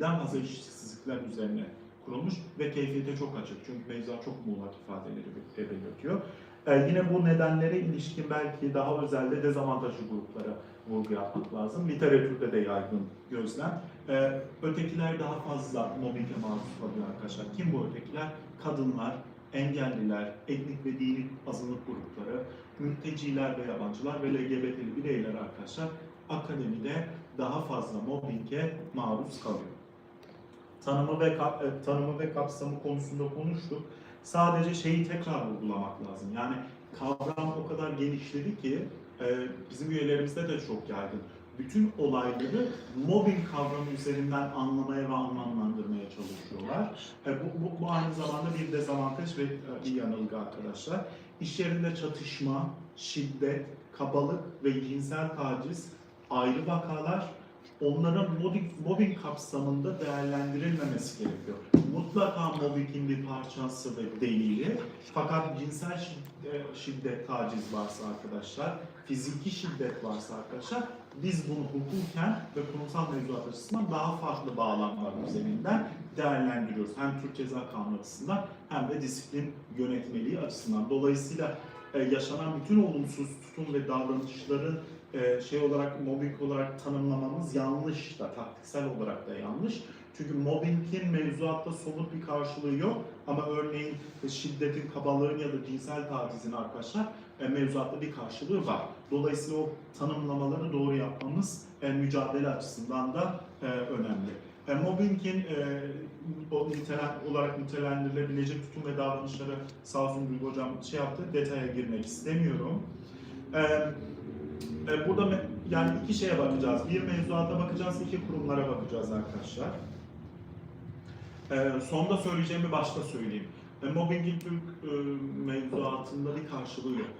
birden fazla eşitsizlikler üzerine kurulmuş ve keyfiyete çok açık. Çünkü mevzuat çok muğlak ifadeleri belirtiyor. Ee, yine bu nedenlere ilişkin belki daha özelde dezavantajlı gruplara vurgu yapmak lazım. Literatürde de yaygın gözlem. Ee, ötekiler daha fazla mobbinge maruz kalıyor arkadaşlar. Kim bu ötekiler? Kadınlar, engelliler, etnik ve dini azınlık grupları, mülteciler ve yabancılar ve LGBT'li bireyler arkadaşlar akademide daha fazla mobbinge maruz kalıyor. Tanımı ve e, tanımı ve kapsamı konusunda konuştuk. Sadece şeyi tekrar vurgulamak lazım. Yani kavram o kadar genişledi ki e, bizim üyelerimizde de çok yaygın. Bütün olayları mobbing kavramı üzerinden anlamaya ve anlamlandırmaya çalışıyorlar. E, bu, bu, bu aynı zamanda bir dezavantaj ve bir yanılgı arkadaşlar. İş yerinde çatışma, şiddet, kabalık ve cinsel taciz ayrı vakalar. Onların mobbing, mobbing kapsamında değerlendirilmemesi gerekiyor. Mutlaka mobbingin bir parçası ve delili. Fakat cinsel şiddet, e, şiddet, taciz varsa arkadaşlar, fiziki şiddet varsa arkadaşlar, biz bunu hukuken ve kurumsal mevzuat açısından daha farklı bağlamlar üzerinden değerlendiriyoruz. Hem Türk Ceza Kanunu açısından hem de disiplin yönetmeliği açısından. Dolayısıyla e, yaşanan bütün olumsuz tutum ve davranışları e, şey olarak mobbing olarak tanımlamamız yanlış da taktiksel olarak da yanlış. Çünkü mobbingin mevzuatta somut bir karşılığı yok ama örneğin şiddetin, kabalığın ya da cinsel tacizin arkadaşlar e, mevzuatta bir karşılığı var. Dolayısıyla o tanımlamaları doğru yapmamız e, mücadele açısından da e, önemli. E, mobbingin e, o nitelen, olarak nitelendirilebilecek tutum ve davranışları sağ olsun Duygu Hocam şey yaptı, detaya girmek istemiyorum. E, e, burada yani iki şeye bakacağız. Bir mevzuata bakacağız, iki kurumlara bakacağız arkadaşlar. E, sonda söyleyeceğimi başta söyleyeyim. E, mobbingin Türk e, mevzuatında bir karşılığı yok.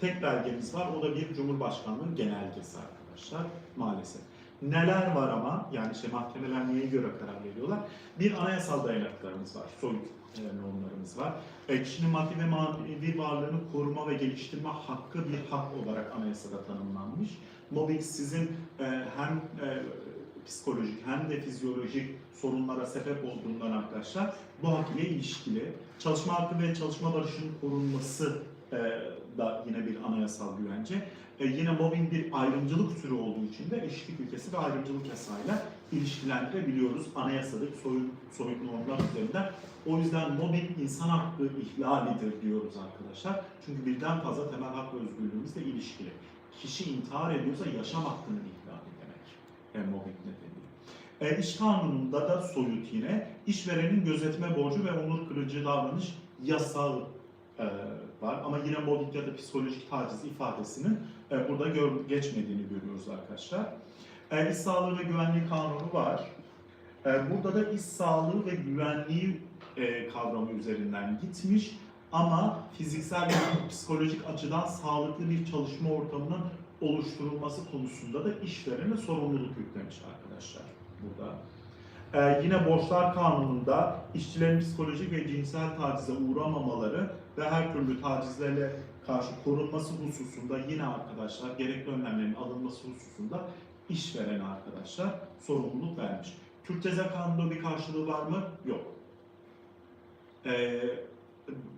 Tek belgemiz var, o da bir Cumhurbaşkanlığı genelgesi arkadaşlar maalesef. Neler var ama, yani şey mahkemeler neye göre karar veriyorlar? Bir anayasal dayanaklarımız var, soyut normlarımız var. E, kişinin maddi ve manevi varlığını koruma ve geliştirme hakkı bir hak olarak anayasada tanımlanmış. Mobbing sizin e, hem e, psikolojik hem de fizyolojik sorunlara sebep olduğundan arkadaşlar bu hak ile ilişkili. Çalışma hakkı ve çalışma barışının korunması da yine bir anayasal güvence. E, yine mobbing bir ayrımcılık türü olduğu için de eşitlik ilkesi ve ayrımcılık yasayla ilişkilendirebiliyoruz anayasadaki soyut, soyut normlar üzerinden. O yüzden mobbing insan hakkı ihlalidir diyoruz arkadaşlar. Çünkü birden fazla temel hak ve özgürlüğümüzle ilişkili. Kişi intihar ediyorsa yaşam hakkının ihlali demek. E, mobbing nedeniyle. E, iş kanununda da soyut yine işverenin gözetme borcu ve onur kırıcı davranış yasağı e, var. Ama yine mobbing ya da psikolojik taciz ifadesinin e, burada gör, geçmediğini görüyoruz arkadaşlar. E, iş sağlığı ve güvenliği kanunu var. E, burada da iş sağlığı ve güvenliği e, kavramı üzerinden gitmiş ama fiziksel ve psikolojik açıdan sağlıklı bir çalışma ortamının oluşturulması konusunda da işverene sorumluluk yüklemiş arkadaşlar burada. Ee, yine borçlar kanununda işçilerin psikolojik ve cinsel tacize uğramamaları ve her türlü tacizlerle karşı korunması hususunda yine arkadaşlar gerekli önlemlerin alınması hususunda işverene arkadaşlar sorumluluk vermiş. Türk Ceza Kanunu'nda bir karşılığı var mı? Yok. Ee,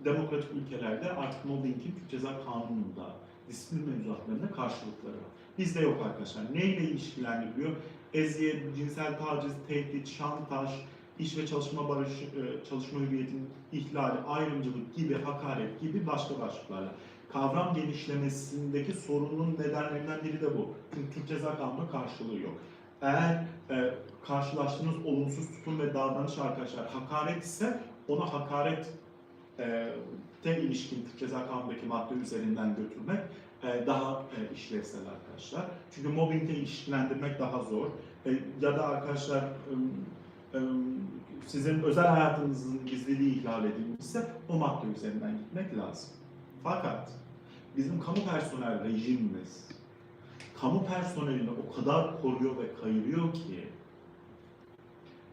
demokratik ülkelerde artık mobbingin Türk Ceza Kanunu'nda, disiplin mevzuatlarında karşılıkları var. Bizde yok arkadaşlar. Neyle ilişkilendiriliyor? Eziyet, cinsel taciz, tehdit, şantaj, iş ve çalışma barışı, e, çalışma hürriyetinin ihlali, ayrımcılık gibi, hakaret gibi başka başlıklarla. Kavram genişlemesindeki sorunun nedenlerinden biri de bu. Çünkü Türk Ceza Kanunu'nda karşılığı yok. Eğer e, karşılaştığınız olumsuz tutum ve davranış arkadaşlar hakaret ise ona hakaret e, te ilişkin Türk Ceza Kanunu'ndaki madde üzerinden götürmek e, daha e, işlevsel arkadaşlar. Çünkü mobbingde ilişkilendirmek daha zor. E, ya da arkadaşlar ım, sizin özel hayatınızın gizliliği ihlal edilmişse o madde üzerinden gitmek lazım. Fakat bizim kamu personel rejimimiz kamu personelini o kadar koruyor ve kayırıyor ki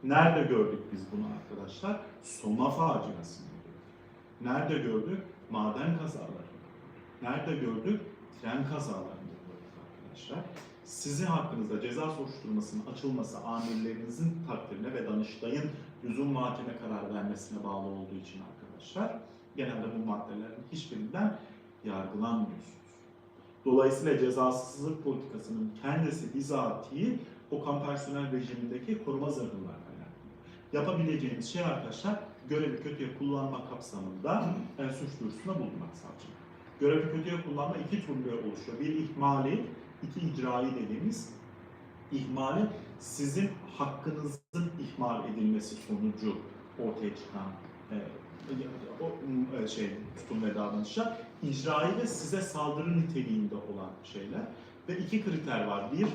nerede gördük biz bunu arkadaşlar? Soma faciasını. Nerede gördük? Maden kazaları. Nerede gördük? Tren kazalarını gördük arkadaşlar. Sizin hakkınızda ceza soruşturmasının açılması amirlerinizin takdirine ve Danıştay'ın lüzum mahkeme karar vermesine bağlı olduğu için arkadaşlar genelde bu maddelerin hiçbirinden yargılanmıyorsunuz. Dolayısıyla cezasızlık politikasının kendisi bizatihi o kampersonel rejimindeki koruma zırhından. Yapabileceğiniz şey arkadaşlar görevi kötüye kullanma kapsamında e, suç duyurusunda bulunmak savcı. Görevi kötüye kullanma iki türlü oluşuyor. Bir ihmali, iki icrai dediğimiz ihmali sizin hakkınızın ihmal edilmesi sonucu ortaya çıkan e, o e, şey tutum ve davranışlar icrai de size saldırı niteliğinde olan şeyler ve iki kriter var. Bir,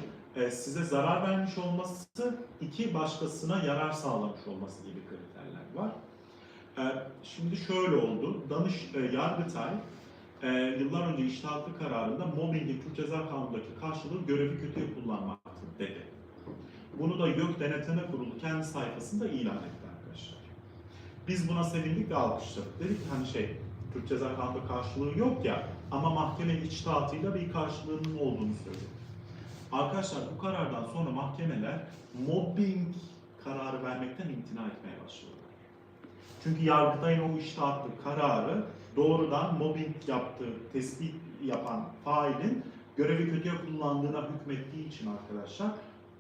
e, size zarar vermiş olması, iki başkasına yarar sağlamış olması gibi kriterler var. Şimdi şöyle oldu. Danış e, Yargıtay e, yıllar önce iştahatlı kararında mobbingin Türk Ceza Kanunu'ndaki karşılığı görevi kötüye kullanmaktır dedi. Bunu da YÖK Denetleme Kurulu kendi sayfasında ilan etti arkadaşlar. Biz buna sevindik ve alkışladık. Dedik ki hani şey, Türk Ceza Kanunu'nda karşılığı yok ya ama mahkeme içtihatıyla bir karşılığının olduğunu söyledi. Arkadaşlar bu karardan sonra mahkemeler mobbing kararı vermekten imtina etmeye başladılar. Çünkü Yargıtay'ın o iştahatlı kararı doğrudan mobbing yaptığı, tespit yapan failin görevi kötüye kullandığına hükmettiği için arkadaşlar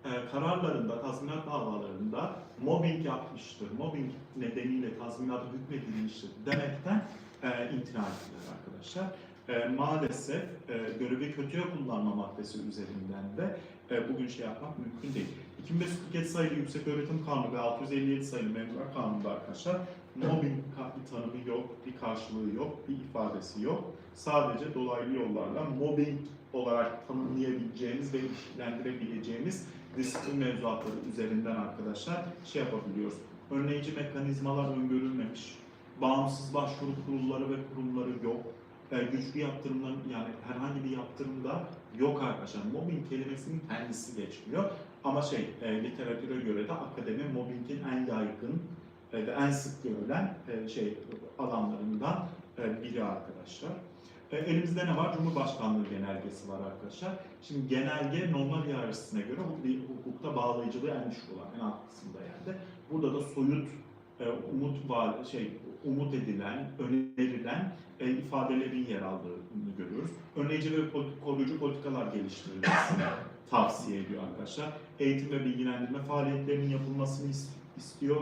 e, kararlarında, tazminat davalarında mobbing yapmıştır, mobbing nedeniyle tazminatı hükmedilmiştir demekten e, imtina ettiler arkadaşlar. E, maalesef e, görevi kötüye kullanma maddesi üzerinden de e, bugün şey yapmak mümkün değil. 2547 sayılı Yüksek Öğretim Kanunu ve 657 sayılı Memurlar Kanunu'nda arkadaşlar mobbing bir tanımı yok, bir karşılığı yok, bir ifadesi yok. Sadece dolaylı yollarla mobbing olarak tanımlayabileceğimiz ve ilişkilendirebileceğimiz disiplin mevzuatları üzerinden arkadaşlar şey yapabiliyoruz. Önleyici mekanizmalar öngörülmemiş, bağımsız başvuru kurulları ve kurumları yok. E, güçlü yaptırımların yani herhangi bir yaptırımda yok arkadaşlar. Mobbing kelimesinin kendisi geçmiyor. Ama şey e, literatüre göre de akademi mobbingin en yaygın ve en sık görülen e, şey alanlarından e, biri arkadaşlar. E, elimizde ne var? Cumhurbaşkanlığı genelgesi var arkadaşlar. Şimdi genelge normal hiyerarşisine göre hukukta bağlayıcılığı en düşük olan en alt kısımda yerde. Burada da soyut e, umut var şey umut edilen, önerilen e, ifadelerin yer aldığını görüyoruz. Önleyici ve koruyucu politikalar geliştirilmesini tavsiye ediyor arkadaşlar. Eğitim ve bilgilendirme faaliyetlerinin yapılmasını is- istiyor.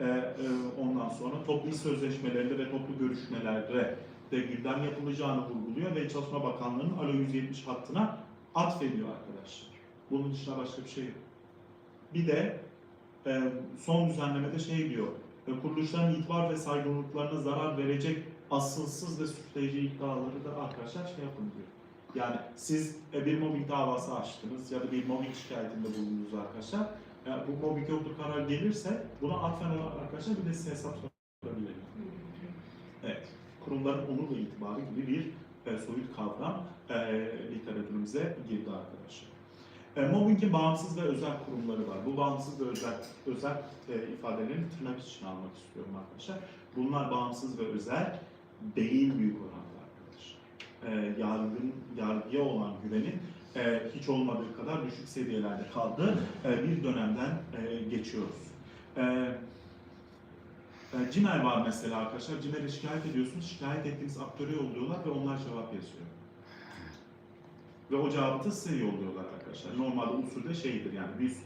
E, e, ondan sonra toplu sözleşmelerinde ve toplu görüşmelerde de gündem yapılacağını vurguluyor ve Çalışma Bakanlığı'nın Alo 170 hattına atfediyor arkadaşlar. Bunun dışında başka bir şey yok. Bir de e, son düzenlemede şey diyor, e, kuruluşların itibar ve saygınlıklarına zarar verecek asılsız ve suçlayıcı iddiaları da arkadaşlar şey yapın diyor. Yani siz e, bir mobbing davası açtınız ya da bir mobbing şikayetinde bulundunuz arkadaşlar. E, bu mobbing yoktur karar gelirse buna atfen arkadaşlar bir de size hesap sorabilir. Evet. Kurumların onur ve itibarı gibi bir e, soyut kavram e, literatürümüze girdi arkadaşlar. E, mobbingin bağımsız ve özel kurumları var. Bu bağımsız ve özel özel e, ifadelerini tırnak içine almak istiyorum arkadaşlar. Bunlar bağımsız ve özel değil büyük oranda arkadaşlar. E, yargın, yargıya olan güvenin e, hiç olmadığı kadar düşük seviyelerde kaldığı e, bir dönemden e, geçiyoruz. E, Cimer var mesela arkadaşlar. Cimer'e şikayet ediyorsunuz. Şikayet ettiğiniz aktöre yolluyorlar ve onlar cevap yazıyor. Ve o cevabı da size yolluyorlar arkadaşlar. Normalde usulde şeydir yani bir üst,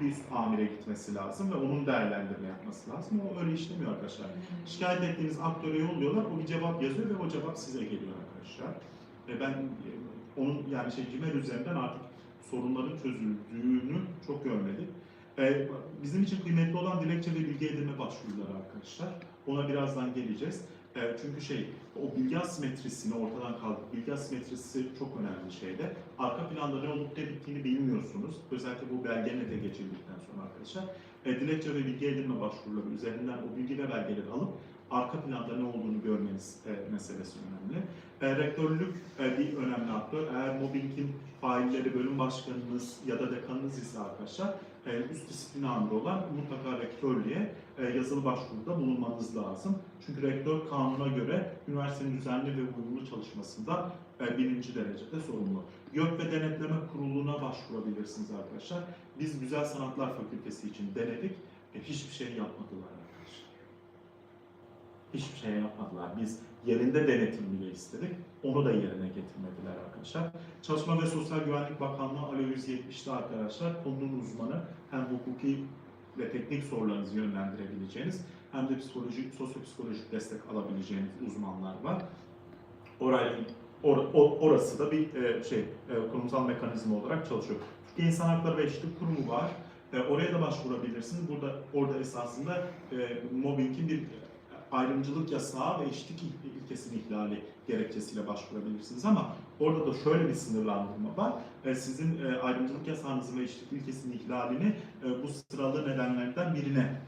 bir üst amire gitmesi lazım ve onun değerlendirme yapması lazım. O öyle işlemiyor arkadaşlar. Şikayet ettiğiniz aktöre yolluyorlar, o bir cevap yazıyor ve o cevap size geliyor arkadaşlar. Ve ben onun yani şey Cimer üzerinden artık sorunların çözüldüğünü çok görmedik. E, bizim için kıymetli olan dilekçe ve bilgi edinme başvuruları arkadaşlar. Ona birazdan geleceğiz. E, çünkü şey, o bilgi asimetrisini ortadan kaldık. Bilgi asimetrisi çok önemli şeyde. Arka planda ne olup ne bittiğini bilmiyorsunuz. Özellikle bu belgenete geçildikten sonra arkadaşlar. E, dilekçe ve bilgi edinme başvuruları üzerinden o bilgi ve belgeleri alıp arka planda ne olduğunu görmeniz e, meselesi önemli. E, rektörlük e, bir önemli aktör. Eğer mobbingin failleri bölüm başkanınız ya da dekanınız ise arkadaşlar e, üst disiplin amiri olan mutlaka rektörlüğe e, yazılı başvuruda bulunmanız lazım. Çünkü rektör kanuna göre üniversitenin düzenli ve uyumlu çalışmasında e, birinci derecede sorumlu. YÖK ve Denetleme Kurulu'na başvurabilirsiniz arkadaşlar. Biz Güzel Sanatlar Fakültesi için denedik. E, hiçbir şey yapmadılar. Hiçbir şey yapmadılar. Biz yerinde denetim bile istedik. Onu da yerine getirmediler arkadaşlar. Çalışma ve Sosyal Güvenlik Bakanlığı Alo 170'te arkadaşlar konunun uzmanı hem hukuki ve teknik sorularınızı yönlendirebileceğiniz hem de psikolojik, sosyopsikolojik destek alabileceğiniz uzmanlar var. Orayı, or- o- orası da bir e, şey e, kurumsal mekanizma olarak çalışıyor. Türkiye İnsan Hakları ve Eşitlik Kurumu var. E, oraya da başvurabilirsiniz. Burada orada esasında e, mobbingin bir ayrımcılık yasağı ve eşitlik il- ilkesinin ihlali gerekçesiyle başvurabilirsiniz ama orada da şöyle bir sınırlandırma var. E, sizin e, ayrımcılık yasağınızın ve eşitlik ilkesinin ihlalini e, bu sıralı nedenlerden birine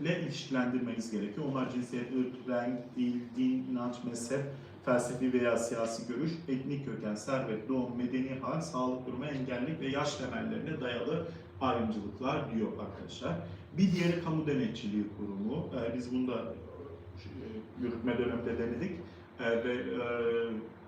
ile ilişkilendirmeniz gerekiyor. Onlar cinsiyet, ırk, renk, dil, din, inanç, mezhep, felsefi veya siyasi görüş, etnik köken, servet, doğum, medeni hal, sağlık durumu, engellilik ve yaş temellerine dayalı ayrımcılıklar diyor arkadaşlar. Bir diğeri kamu denetçiliği kurumu. Ee, biz bunu da e, yürütme döneminde denedik. Ee, ve e,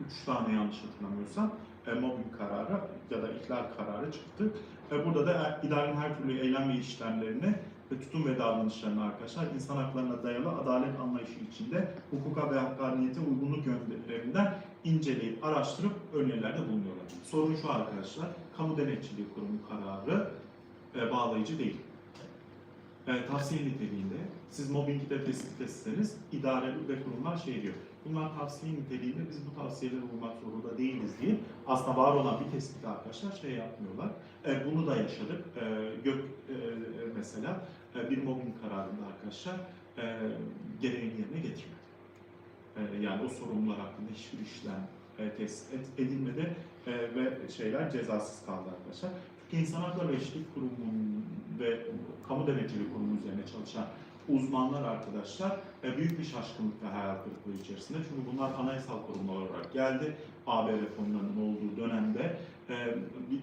üç tane yanlış hatırlamıyorsam e, mobbing kararı ya da ihlal kararı çıktı. E, burada da idarenin her türlü eylem ve işlemlerini ve tutum ve davranışlarını arkadaşlar insan haklarına dayalı adalet anlayışı içinde hukuka ve hakkaniyete uygunluk yöntemlerinden inceleyip araştırıp önerilerde bulunuyorlar. Sorun şu arkadaşlar, kamu denetçiliği kurumu kararı bağlayıcı değil. E, tavsiye niteliğinde siz mobbingi de tespit etseniz idare ve kurumlar şey diyor. Bunlar tavsiye niteliğinde biz bu tavsiyeleri uymak zorunda değiliz diye aslında var olan bir tespit arkadaşlar şey yapmıyorlar. E, bunu da yaşadık. E, gök e, mesela e, bir mobbing kararında arkadaşlar e, gereğini yerine getirmedi. E, yani o sorumlular hakkında hiçbir işlem e, edilmedi e, ve şeyler cezasız kaldı arkadaşlar. Türkiye İnsan Hakları Eşitlik Kurumu'nun ve Kamu Denetçiliği Kurumu üzerine çalışan uzmanlar arkadaşlar e, büyük bir şaşkınlık ve hayal kırıklığı içerisinde. Çünkü bunlar anayasal kurumlar olarak geldi. AB reformlarının olduğu dönemde e,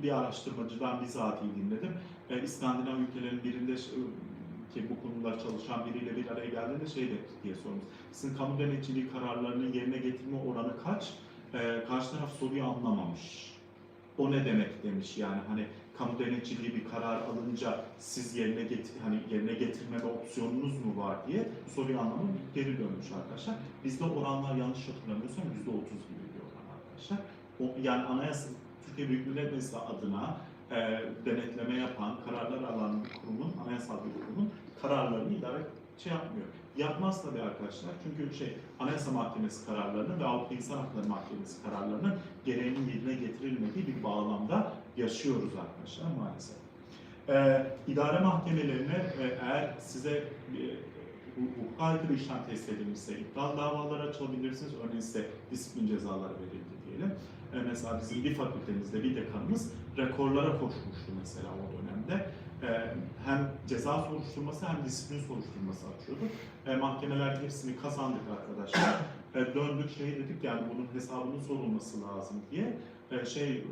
bir, araştırmacıdan bizatihi dinledim. İskandinav ülkelerin birinde ki bu konuda çalışan biriyle bir araya geldiğinde şey de diye sormuş. Sizin kamu denetçiliği kararlarını yerine getirme oranı kaç? E, karşı taraf soruyu anlamamış. O ne demek demiş yani hani kamu denetçiliği bir karar alınca siz yerine getir hani yerine getirmeme opsiyonunuz mu var diye soruyu anlamam geri dönmüş arkadaşlar. Bizde oranlar yanlış hatırlamıyorsam yüzde otuz gibi bir oran arkadaşlar. O, yani anayasa Türkiye Büyük Millet Meclisi adına e, denetleme yapan, kararlar alan bir kurumun, anayasal bir kurumun kararlarını idare şey yapmıyor. Yapmaz tabii arkadaşlar. Çünkü şey Anayasa Mahkemesi kararlarını ve Avrupa İnsan Hakları Mahkemesi kararlarının gereğinin yerine getirilmediği bir bağlamda yaşıyoruz arkadaşlar maalesef. Ee, idare mahkemelerine e, eğer size e, hu- hukuka aykırı işlem test edilmişse iptal davaları açabilirsiniz. Örneğin size disiplin cezaları verildi diyelim. E, mesela bizim bir fakültemizde bir dekanımız rekorlara koşmuştu mesela o dönemde. E, hem ceza soruşturması hem disiplin soruşturması açıyordu. E, mahkemeler hepsini kazandık arkadaşlar. E, döndük şey dedik yani bunun hesabının sorulması lazım diye. E, şey e,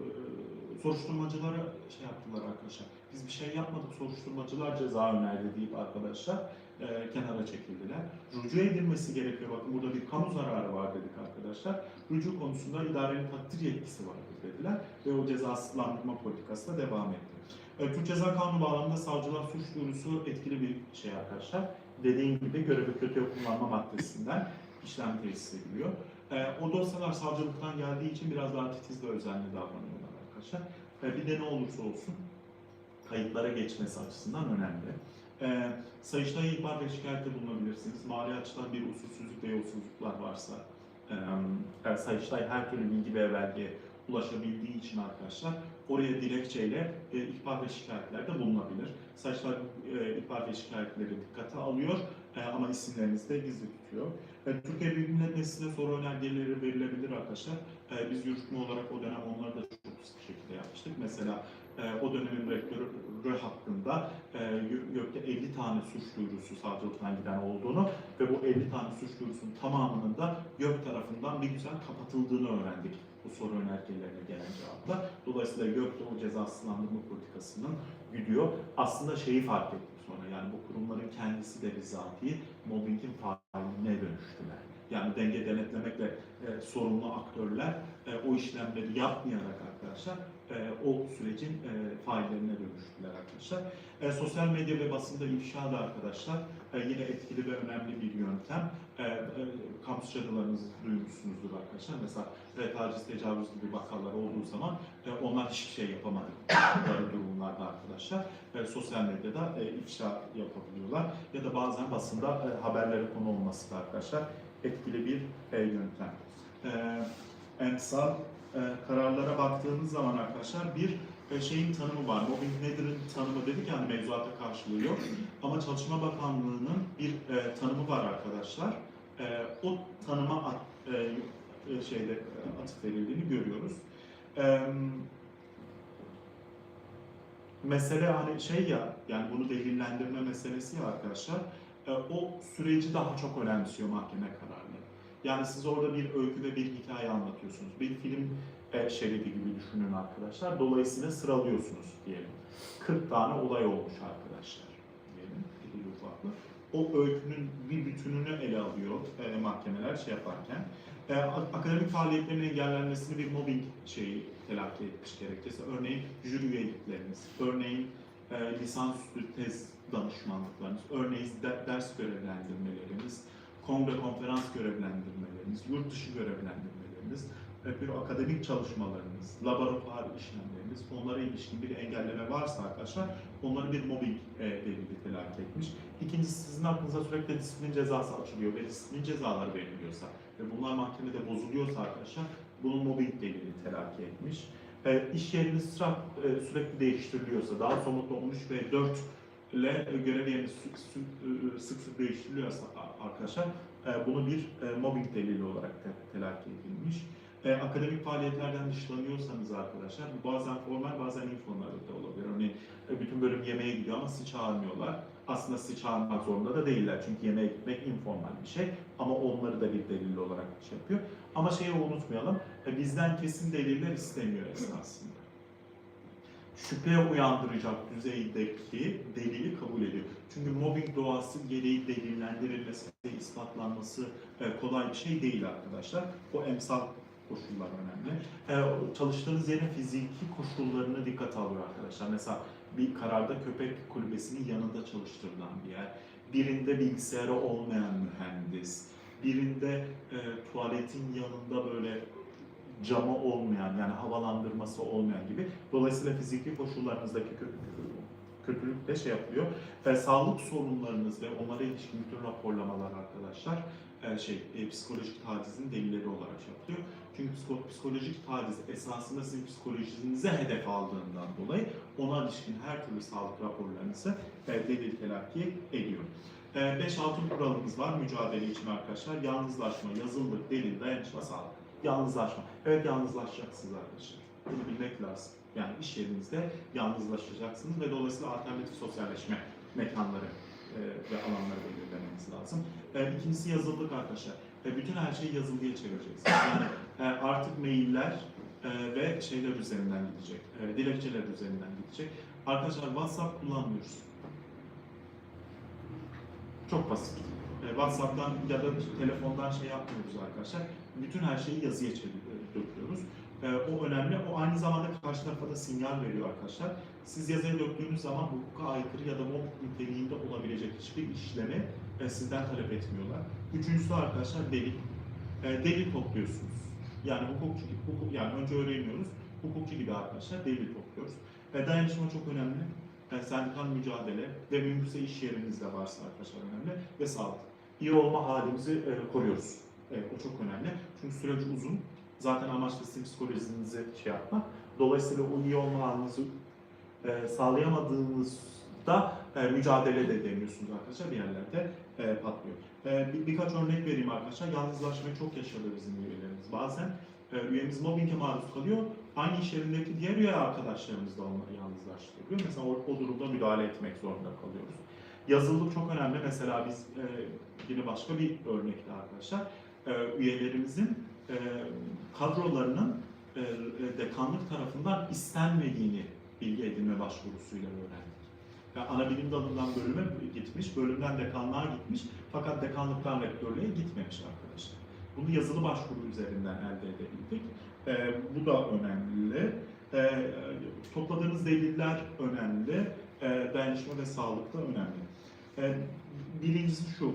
soruşturmacılara şey yaptılar arkadaşlar. Biz bir şey yapmadık soruşturmacılar ceza önerdi deyip arkadaşlar e, kenara çekildiler. Rücu edilmesi gerekiyor. Bakın burada bir kamu zararı var dedik arkadaşlar. Rücu konusunda idarenin takdir yetkisi vardır dediler ve o cezasızlandırma politikası da devam etti. E, Türk Ceza Kanunu bağlamında savcılar suç duyurusu etkili bir şey arkadaşlar. Dediğim gibi görevi kötüye kullanma maddesinden işlem tesis ediliyor. E, o dosyalar savcılıktan geldiği için biraz daha titiz ve özenli davranıyorlar arkadaşlar. E, bir de ne olursa olsun kayıtlara geçmesi açısından önemli. E, Sayıştay'a ihbar ve şikayette bulunabilirsiniz. Mali açıdan bir usulsüzlük ve yolsuzluklar varsa e, Sayıştay her türlü bilgi ve belgeye ulaşabildiği için arkadaşlar oraya dilekçeyle e, ihbar ve şikayetlerde bulunabilir. Sayıştay e, ihbar ve şikayetleri dikkate alıyor e, ama isimlerinizi de gizli tutuyor. E, Türkiye Büyük Millet Meclisi'ne soru önergeleri verilebilir arkadaşlar. E, biz yürütme olarak o dönem onları da çok sık şekilde yapmıştık. Mesela e, o dönemin rektörü hakkında e, YÖK'te 50 tane suç duyurusu savcılıktan giden olduğunu ve bu 50 tane suç duyurusunun tamamının da YÖK tarafından bir güzel kapatıldığını öğrendik bu soru önergelerine gelen cevapta. Dolayısıyla o cezasızlandırma politikasının gidiyor. Aslında şeyi fark ettik sonra yani bu kurumların kendisi de bizatihi mobbingin faaline dönüştüler. yani denge denetlemekle e, sorumlu aktörler e, o işlemleri yapmayarak arkadaşlar o sürecin e, faillerine dönüştüler arkadaşlar. E, sosyal medya ve basında ifşa da arkadaşlar e, yine etkili ve önemli bir yöntem. E, e, kampüs cadılarınızı duymuşsunuzdur arkadaşlar. Mesela e, taciz, tecavüz gibi vakalar olduğu zaman e, onlar hiçbir şey yapamadıkları durumlarda arkadaşlar e, sosyal medyada e, ifşa yapabiliyorlar. Ya da bazen basında e, haberlere konu olması da arkadaşlar etkili bir e, yöntem. E, emsal e, kararlara baktığımız zaman arkadaşlar bir e, şeyin tanımı var. Mobbing nedir'in tanımı dedik yani mevzuata karşılığı yok. Ama Çalışma Bakanlığı'nın bir e, tanımı var arkadaşlar. E, o tanıma at, e, e, şeyde atıf verildiğini görüyoruz. E, mesele hani şey ya yani bunu delillendirme meselesi ya arkadaşlar. E, o süreci daha çok önemsiyor mahkeme kararları. Yani siz orada bir öykü ve bir hikaye anlatıyorsunuz. Bir film e, şeridi gibi düşünün arkadaşlar. Dolayısıyla sıralıyorsunuz diyelim. 40 tane olay olmuş arkadaşlar diyelim. ufaklı. O öykünün bir bütününü ele alıyor e, mahkemeler şey yaparken. E, ak- akademik faaliyetlerin engellenmesini bir mobbing şeyi telakki etmiş gerekirse. Örneğin jüri üyelikleriniz, örneğin e, lisansüstü tez danışmanlıklarınız, örneğin de- ders görevlendirmeleriniz, kongre konferans görevlendirmeleriniz, yurt dışı görevlendirmeleriniz, bir akademik çalışmalarınız, laboratuvar işlemleriniz, onlara ilişkin bir engelleme varsa arkadaşlar, onları bir mobbing e, delili telakki etmiş. İkincisi sizin aklınıza sürekli disiplin cezası açılıyor ve disiplin cezaları veriliyorsa ve bunlar mahkemede bozuluyorsa arkadaşlar, bunun mobbing delili telakki etmiş. E, iş yeriniz e, sürekli değiştiriliyorsa, daha somutlu 13 ve 4 ile görev yerini sık sık, e, sık, sık değiştiriliyorsa a- arkadaşlar, e, bunu bir e, mobbing delili olarak te- telakki edilmiş. E, akademik faaliyetlerden dışlanıyorsanız arkadaşlar, bu bazen formal bazen informal da olabilir. Örneğin e, bütün bölüm yemeğe gidiyor ama sizi çağırmıyorlar. Aslında sizi çağırmak zorunda da değiller çünkü yemeğe gitmek informal bir şey. Ama onları da bir delil olarak şey yapıyor. Ama şeyi unutmayalım, e, bizden kesin deliller istemiyor esasında. Şüpheye uyandıracak düzeydeki delili kabul ediyor. Çünkü mobbing doğası gereği delillendirilmesi, ispatlanması e, kolay bir şey değil arkadaşlar. O emsal koşullar önemli. E, çalıştığınız yerin fiziki koşullarını dikkate alıyor arkadaşlar. Mesela bir kararda köpek kulübesinin yanında çalıştırılan bir yer. Birinde bilgisayarı olmayan mühendis. Birinde e, tuvaletin yanında böyle camı olmayan yani havalandırması olmayan gibi. Dolayısıyla fiziki koşullarınızdaki kö- kötülük de şey yapıyor. E, sağlık sorunlarınız ve onlara ilişkin bütün raporlamalar arkadaşlar e, şey e, psikolojik tacizin delilleri olarak şey yapılıyor. Çünkü psiko- psikolojik taciz esasında sizin psikolojinize hedef aldığından dolayı ona ilişkin her türlü sağlık raporlarınızı e, delil telakki ediyor. 5 altın kuralımız var mücadele için arkadaşlar. Yalnızlaşma, yazılılık, delil, dayanışma, sağlık. Yalnızlaşma. Evet yalnızlaşacaksınız arkadaşlar. Bunu bilmek lazım. Yani iş yerinizde yalnızlaşacaksınız ve dolayısıyla alternatif sosyalleşme mekanları e, ve alanları belirlemeniz lazım. E, ikincisi yazılılık arkadaşlar. E, bütün her şeyi yazılıya çevireceksiniz. Yani e, artık mailler e, ve şeyler üzerinden gidecek. Dilekçeler üzerinden gidecek. Arkadaşlar WhatsApp kullanmıyoruz. Çok basit. E, WhatsApp'tan ya da telefondan şey yapmıyoruz arkadaşlar. Bütün her şeyi yazıya döküyoruz. E, o önemli. O aynı zamanda karşı tarafa da sinyal veriyor arkadaşlar. Siz yazıya döktüğünüz zaman hukuka aykırı ya da mob niteliğinde olabilecek hiçbir işlemi e, sizden talep etmiyorlar. Üçüncüsü arkadaşlar delil. Delil topluyorsunuz. Yani hukukçu gibi, hukuk, yani önce öğreniyoruz. Hukukçu gibi arkadaşlar delil topluyoruz. Dayanışma çok önemli. E, sendikal mücadele ve mümkünse iş yerinizde varsa arkadaşlar önemli ve sağlık. İyi olma halimizi e, koruyoruz. E, o çok önemli. Çünkü süreç uzun. Zaten amaç da sizin psikolojinizi şey yapmak. Dolayısıyla o iyi olma halinizi e, sağlayamadığınızda e, mücadele de demiyorsunuz arkadaşlar bir yerlerde e, patlıyor. E, bir, birkaç örnek vereyim arkadaşlar. Yalnızlaşmayı çok yaşadı bizim üyelerimiz. Bazen e, üyemiz mobbinge maruz kalıyor. Aynı iş yerindeki diğer üye arkadaşlarımız da onları yalnızlaştırıyor. Mesela o, o durumda müdahale etmek zorunda kalıyoruz. Yazılılık çok önemli. Mesela biz e, yine başka bir örnekte arkadaşlar e, üyelerimizin e, kadrolarının e, dekanlık tarafından istenmediğini bilgi edinme başvurusuyla öğrendik. Yani ana bilim dalından bölüme gitmiş, bölümden dekanlığa gitmiş fakat dekanlıktan rektörlüğe gitmemiş arkadaşlar. Bunu yazılı başvuru üzerinden elde edebildik. E, bu da önemli. E, topladığınız deliller önemli. E, dayanışma ve sağlık da önemli. E, birincisi şu,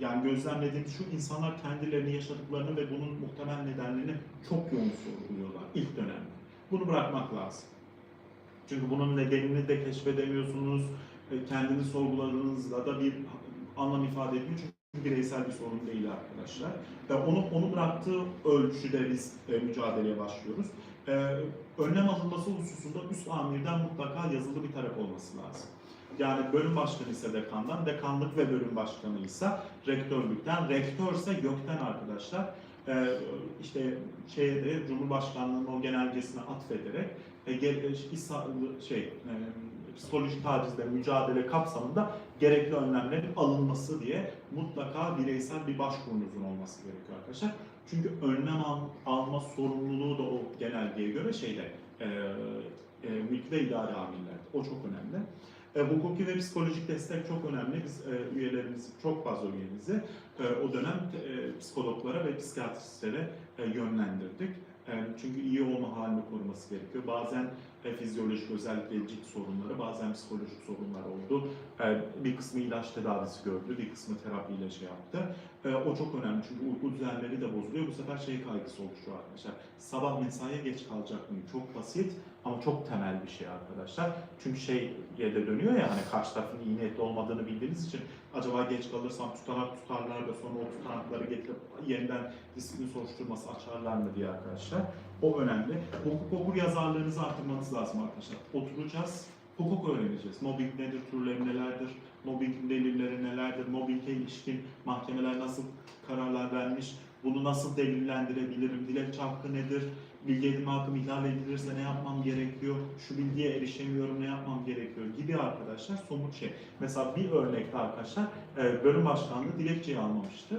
yani gözlemlediğimiz şu insanlar kendilerini yaşadıklarını ve bunun muhtemel nedenlerini çok yoğun sorguluyorlar ilk dönemde. Bunu bırakmak lazım. Çünkü bunun nedenini de keşfedemiyorsunuz. E, Kendini sorguladığınızda da bir anlam ifade etmiyor. Çünkü bireysel bir sorun değil arkadaşlar. E, Onu, onu bıraktığı ölçüde biz e, mücadeleye başlıyoruz. Önlem alınması hususunda üst amirden mutlaka yazılı bir talep olması lazım. Yani bölüm başkanı ise dekandan, dekanlık ve bölüm başkanı ise rektörlükten, rektörse gökten arkadaşlar. Ee, işte şeyde Cumhurbaşkanlığı'nın o genelgesine atfederek e, e, şey e, psikolojik tacizle mücadele kapsamında gerekli önlemlerin alınması diye mutlaka bireysel bir başvurunuzun olması gerekiyor arkadaşlar. Çünkü önlem al- alma sorumluluğu da o genelgeye göre şeyde e, e, mülk ve idari amirlerde. O çok önemli. E, hukuki ve psikolojik destek çok önemli. Biz e, üyelerimiz, çok fazla üyemizi e, o dönem e, psikologlara ve psikiyatristlere yönlendirdik. E, çünkü iyi olma halini koruması gerekiyor. Bazen e, fizyolojik özellikle cilt sorunları, bazen psikolojik sorunlar oldu. E, bir kısmı ilaç tedavisi gördü, bir kısmı terapiyle şey yaptı. E, o çok önemli çünkü uyku düzenleri de bozuluyor. Bu sefer şey kaygısı oluşuyor arkadaşlar. Sabah mesaiye geç kalacak mıyım? Çok basit ama çok temel bir şey arkadaşlar. Çünkü şeye de dönüyor ya hani karşı tarafın iyi niyetli olmadığını bildiğiniz için acaba geç kalırsam tutanak tutarlar da sonra o tutanakları getirip yeniden disiplin soruşturması açarlar mı diye arkadaşlar. O önemli. Hukuk okur yazarlığınızı arttırmanız lazım arkadaşlar. Oturacağız, hukuk öğreneceğiz. Mobbing nedir, türleri nelerdir, mobbing delilleri nelerdir, mobbinge ilişkin mahkemeler nasıl kararlar vermiş, bunu nasıl delillendirebilirim, dilekçe hakkı nedir, bilgi edinme hakkım ihlal edilirse ne yapmam gerekiyor, şu bilgiye erişemiyorum ne yapmam gerekiyor gibi arkadaşlar somut şey. Mesela bir örnekte arkadaşlar e, bölüm başkanlığı dilekçeyi almamıştı.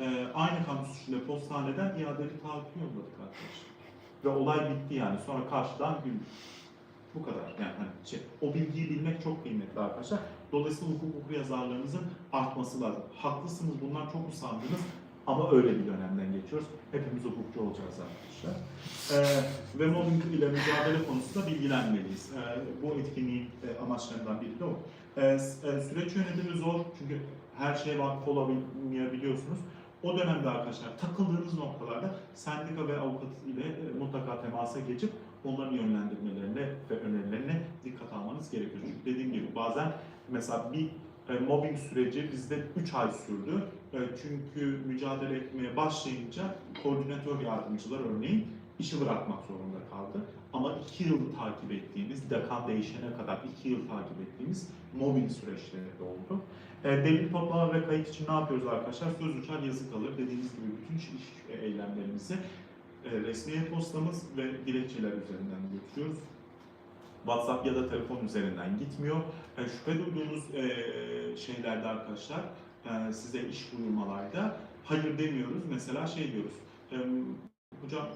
E, Aynı kampüs içinde postaneden iadeli taahhütü yolladık arkadaşlar. Ve olay bitti yani. Sonra karşıdan güldük. Bu kadar yani hani şey, o bilgiyi bilmek çok kıymetli arkadaşlar. Dolayısıyla hukuk okur yazarlarınızın artması lazım. Haklısınız bundan çok usandınız ama öyle bir dönemden geçiyoruz. Hepimiz hukukçu olacağız arkadaşlar. Ee, ve mobbing ile mücadele konusunda bilgilenmeliyiz. Ee, bu etkinliğin e, amaçlarından biri de o. Ee, e, süreç yönetimi zor çünkü her şeye vakıf olamayabiliyorsunuz. O dönemde arkadaşlar takıldığınız noktalarda sendika ve avukat ile e, mutlaka temasa geçip onların yönlendirmelerine ve önerilerine dikkat almanız gerekiyor. Çünkü dediğim gibi bazen mesela bir e, mobbing süreci bizde 3 ay sürdü. E, çünkü mücadele etmeye başlayınca koordinatör yardımcılar örneğin işi bırakmak zorunda kaldı. Ama 2 yıl takip ettiğimiz, dekan değişene kadar 2 yıl takip ettiğimiz mobbing süreçleri de oldu. E, delil toplama ve kayıt için ne yapıyoruz arkadaşlar? Söz uçar yazı kalır. Dediğimiz gibi bütün iş eylemlerimizi e, resmi e-postamız ve dilekçeler üzerinden götürüyoruz. WhatsApp ya da telefon üzerinden gitmiyor. E, şüphe duyduğunuz e, şeylerde arkadaşlar e, size iş duyurmalarda hayır demiyoruz. Mesela şey diyoruz. E, hocam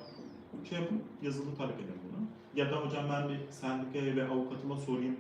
şey yapın, yazılı talep edin bunu. Ya da hocam ben bir sendikaya ve avukatıma sorayım.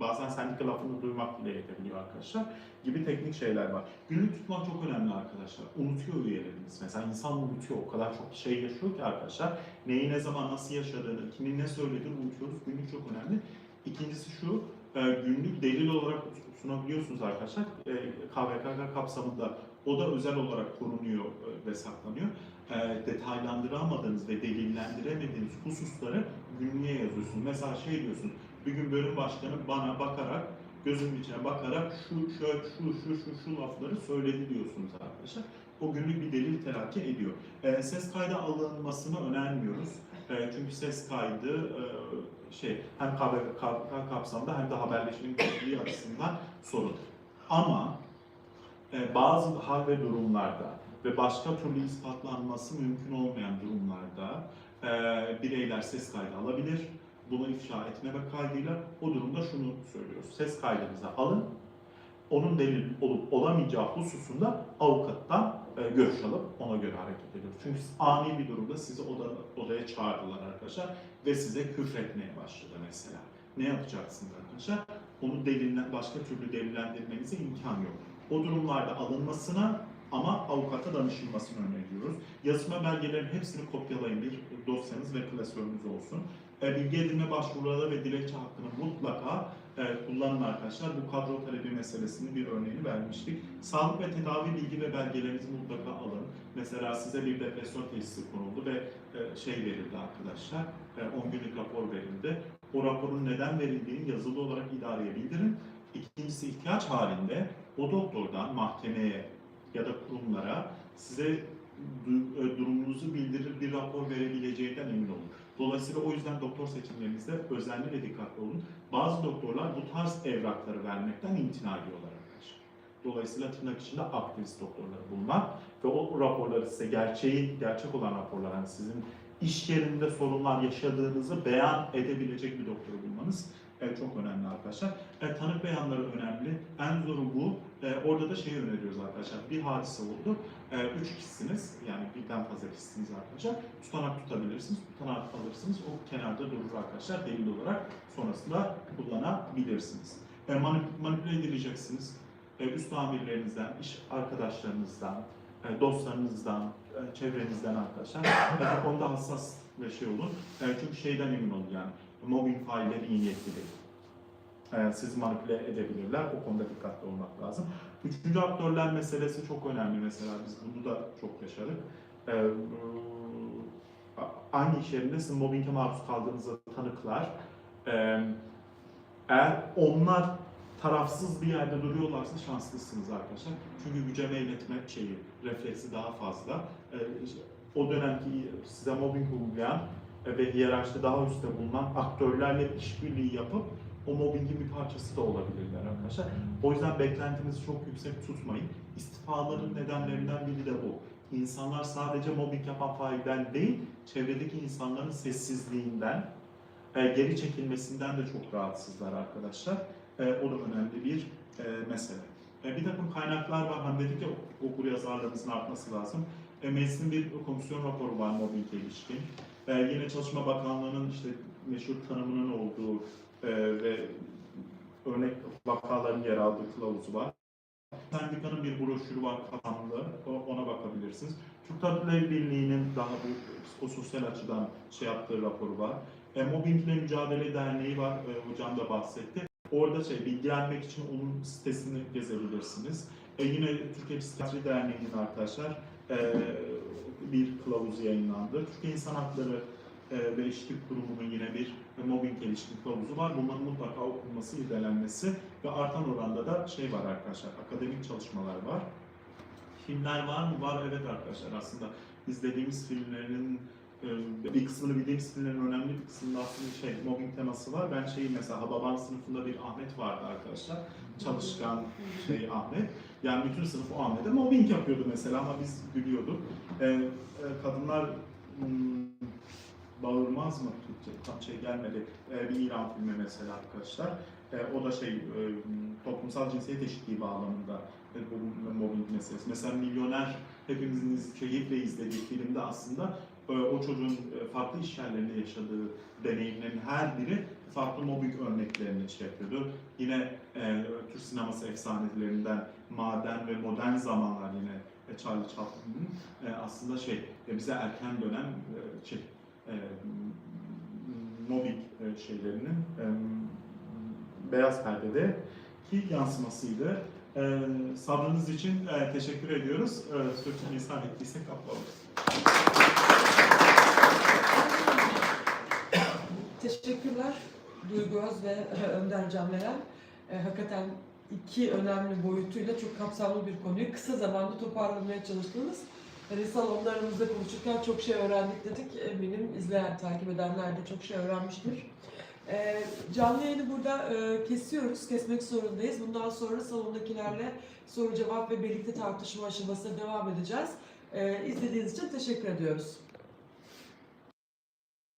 Bazen sendika lafını duymak bile yetebiliyor arkadaşlar. Gibi teknik şeyler var. Günlük tutmak çok önemli arkadaşlar. Unutuyor üyelerimiz. Mesela insan unutuyor. O kadar çok şey yaşıyor ki arkadaşlar. Neyi ne zaman nasıl yaşadığını, kimin ne söylediğini unutuyoruz. Günlük çok önemli. İkincisi şu, e, günlük delil olarak sunabiliyorsunuz arkadaşlar. E, KVKK kapsamında o da özel olarak korunuyor e, ve saklanıyor. E, detaylandıramadığınız ve delillendiremediğiniz hususları günlüğe yazıyorsunuz. Mesela şey diyorsun, bir gün bölüm başkanı bana bakarak, gözümün içine bakarak şu, şöyle, şu, şu, şu, şu lafları söyledi diyorsunuz arkadaşlar. O günlük bir delil telakki ediyor. E, ses kaydı alınmasını önermiyoruz. E, çünkü ses kaydı e, şey hem KVKK kapsamında hem de haberleşmenin açısından sorun. Ama bazı hal ve durumlarda ve başka türlü ispatlanması mümkün olmayan durumlarda e, bireyler ses kaydı alabilir. Bunu ifşa etmemek kaydıyla o durumda şunu söylüyoruz. Ses kaydınızı alın. Onun delil olup olamayacağı hususunda avukattan e, görüş alıp ona göre hareket ediyoruz. Çünkü ani bir durumda sizi oda, odaya çağırdılar arkadaşlar ve size küfretmeye başladı mesela. Ne yapacaksınız arkadaşlar? Onu delille, başka türlü delillendirmenize imkan yok. O durumlarda alınmasına ama avukata danışılmasını öneriyoruz. Yazma belgelerin hepsini kopyalayın. Bir dosyanız ve klasörünüz olsun. E, bilgi edinme başvuruları ve dilekçe hakkını mutlaka e, kullanın arkadaşlar. Bu kadro talebi meselesinin bir örneğini vermiştik. Sağlık ve tedavi bilgi ve belgelerinizi mutlaka alın. Mesela size bir depresyon teşhisi konuldu ve e, şey verildi arkadaşlar. E, 10 günlük rapor verildi. O raporun neden verildiğini yazılı olarak idareye bildirin. İkincisi ihtiyaç halinde o doktordan mahkemeye ya da kurumlara size e, durumunuzu bildirir bir rapor verebileceğinden emin olun. Dolayısıyla o yüzden doktor seçimlerinizde özenli ve dikkatli olun. Bazı doktorlar bu tarz evrakları vermekten imtina ediyorlar arkadaşlar. Dolayısıyla tırnak içinde aktivist doktorları bulmak ve o raporları size gerçeği, gerçek olan raporlar, yani sizin iş yerinde sorunlar yaşadığınızı beyan edebilecek bir doktoru bulmanız e, çok önemli arkadaşlar. E, tanık beyanları önemli. En zoru bu. E, orada da şeyi öneriyoruz arkadaşlar. Bir hadise oldu. E, üç kişisiniz. Yani birden fazla kişisiniz arkadaşlar. Tutanak tutabilirsiniz. Tutanak alırsınız. O kenarda durur arkadaşlar. Delil olarak sonrasında kullanabilirsiniz. E, manip- manipüle edileceksiniz. E, üst amirlerinizden, iş arkadaşlarınızdan, e, dostlarınızdan, e, çevrenizden arkadaşlar. E, bu konuda hassas ve şey olun. E, çünkü şeyden emin olun yani. Mobbing failleri iyi niyetli değil. E, sizi manipüle edebilirler. O konuda dikkatli olmak lazım. Üçüncü aktörler meselesi çok önemli mesela. Biz bunu da çok yaşadık. E, a- aynı iş yerinde sizin mobbinge maruz kaldığınızda tanıklar e, eğer onlar tarafsız bir yerde duruyorlarsa şanslısınız arkadaşlar. Çünkü güce meyletme şeyi, refleksi daha fazla. E, işte o dönemki size mobbing uygulayan ve hiyerarşide daha üstte bulunan aktörlerle işbirliği yapıp o mobbingin bir parçası da olabilirler arkadaşlar. O yüzden beklentinizi çok yüksek tutmayın. İstifaların nedenlerinden biri de bu. İnsanlar sadece mobbing yapan failden değil, çevredeki insanların sessizliğinden, e, geri çekilmesinden de çok rahatsızlar arkadaşlar. E, o da önemli bir e, mesele. Bir takım kaynaklar var. Hani dedik ya okur yazarlarımızın artması lazım. Meclisin bir komisyon raporu var mobbinge ilişkin. E, yine Çalışma Bakanlığı'nın işte meşhur tanımının olduğu e, ve örnek vakaların yer aldığı kılavuzu var. Sendikanın bir broşürü var kapsamlı, ona bakabilirsiniz. Türk Tabipleri Birliği'nin daha bu psikososyal açıdan şey yaptığı raporu var. E, Mobbingle Mücadele Derneği var, e, hocam da bahsetti. Orada şey bilgilenmek için onun sitesini gezebilirsiniz. E, yine Türkiye Psikiyatri Derneği'nin arkadaşlar bir kılavuz yayınlandı. Türkiye İnsan Hakları e, ve Eşitlik Kurumu'nun yine bir mobbing ilişkin kılavuzu var. Bunların mutlaka okunması, irdelenmesi ve artan oranda da şey var arkadaşlar, akademik çalışmalar var. Filmler var mı? Var evet arkadaşlar aslında izlediğimiz filmlerin e, bir kısmını bildiğimiz filmlerin önemli bir kısmında aslında şey mobbing teması var. Ben şeyi mesela Hababam sınıfında bir Ahmet vardı arkadaşlar. Çalışkan şey Ahmet. Yani bütün sınıf o Ahmet'e mobbing yapıyordu mesela ama biz gülüyorduk. E, e, kadınlar hmm, bağırmaz mı Türkçe? Tam şey gelmedi. E, bir İran filmi mesela arkadaşlar. E, o da şey e, toplumsal cinsiyet eşitliği bağlamında e, bu mobbing meselesi. Mesela Milyoner hepimizin iz- keyifle izlediği filmde aslında e, o çocuğun e, farklı iş yerlerinde yaşadığı deneyimlerin her biri farklı mobbing örneklerini şey yapıyordu. Yine e, Türk sineması efsanelerinden Maden ve Modern Zamanlar yine e, Charlie Chaplin'in e, aslında şey e, bize erken dönem e, şey e, mobbing e, şeylerinin e, beyaz perdede ki yansımasıydı. E, sabrınız için e, teşekkür ediyoruz. E, Sürçülisan ettiysek affola. Teşekkürler Duygu Öz ve e, Önder Canveren. E, hakikaten iki önemli boyutuyla çok kapsamlı bir konuyu kısa zamanda toparlamaya çalıştınız. Hani salonlarımızda konuşurken çok şey öğrendik dedik. Eminim izleyen, takip edenler de çok şey öğrenmiştir. E, canlı yayını burada e, kesiyoruz, kesmek zorundayız. Bundan sonra salondakilerle soru cevap ve birlikte tartışma aşamasına devam edeceğiz. E, izlediğiniz için teşekkür ediyoruz.